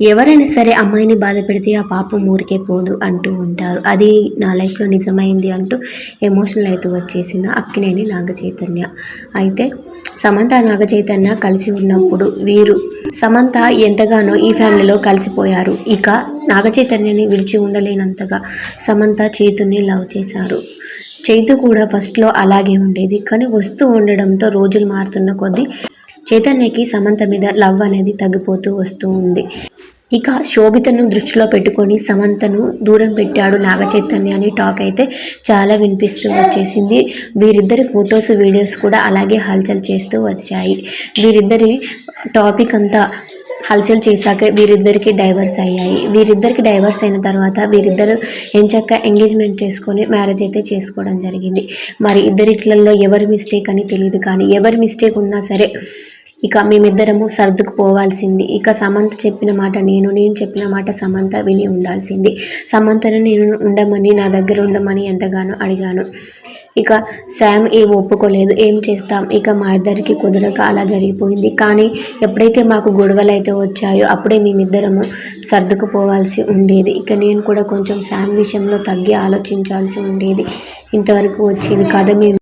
ఎవరైనా సరే అమ్మాయిని బాధ పెడితే ఆ పాపం ఊరికే పోదు అంటూ ఉంటారు. అది నా లైఫ్లో నిజమైంది అంటూ ఎమోషనల్ అవుతూ వచ్చేసిన అక్కినేని నాగ చైతన్య అయితే సమంత నాగ చైతన్య కలిసి ఉన్నప్పుడు వీరు సమంత ఎంతగానో ఈ ఫ్యామిలీలో కలిసిపోయారు. ఇక నాగ చైతన్యని విడిచి ఉండలేనంతగా సమంత చేతుని లవ్ చేశారు. చైతు కూడా ఫస్ట్లో అలాగే ఉండేది. కానీ వస్తూ ఉండడంతో రోజులు మారుతున్న కొద్దీ చైతన్యకి సమంత మీద లవ్ అనేది తగ్గిపోతూ వస్తూ ఉంది. ఇక శోభితను దృష్టిలో పెట్టుకొని సమంతను దూరం పెట్టాడు నాగ చైతన్య అని టాక్ అయితే చాలా వినిపిస్తూ వచ్చేసింది. వీరిద్దరి ఫొటోస్ వీడియోస్ కూడా అలాగే హల్చల్ చేస్తూ వచ్చాయి. వీరిద్దరి టాపిక్ అంతా హల్చల్ చేశాక వీరిద్దరికి డైవర్స్ అయ్యాయి. వీరిద్దరికి డైవర్స్ అయిన తర్వాత వీరిద్దరు ఎంచక్క ఎంగేజ్మెంట్ చేసుకొని మ్యారేజ్ అయితే చేసుకోవడం జరిగింది. మరి ఇద్దరిట్లలో ఎవరి మిస్టేక్ అని తెలియదు కానీ ఎవరి మిస్టేక్ ఉన్నా సరే ఇక మేమిద్దరము సర్దుకుపోవాల్సింది. ఇక సమంత చెప్పిన మాట నేను నేను చెప్పిన మాట సమంత విని ఉండాల్సింది. సమంతను నేను ఉండమని నా దగ్గర ఉండమని ఎంతగానో అడిగాను. ఇక శామ్ ఏం ఒప్పుకోలేదు. ఏం చేస్తాం? ఇక మా ఇద్దరికి కుదరక అలా జరిగిపోయింది. కానీ ఎప్పుడైతే మాకు గొడవలు అయితే వచ్చాయో అప్పుడే మేమిద్దరము సర్దుకుపోవాల్సి ఉండేది. ఇక నేను కూడా కొంచెం శామ్ విషయంలో తగ్గి ఆలోచించాల్సి ఉండేది. ఇంతవరకు వచ్చేది కాదు. మేము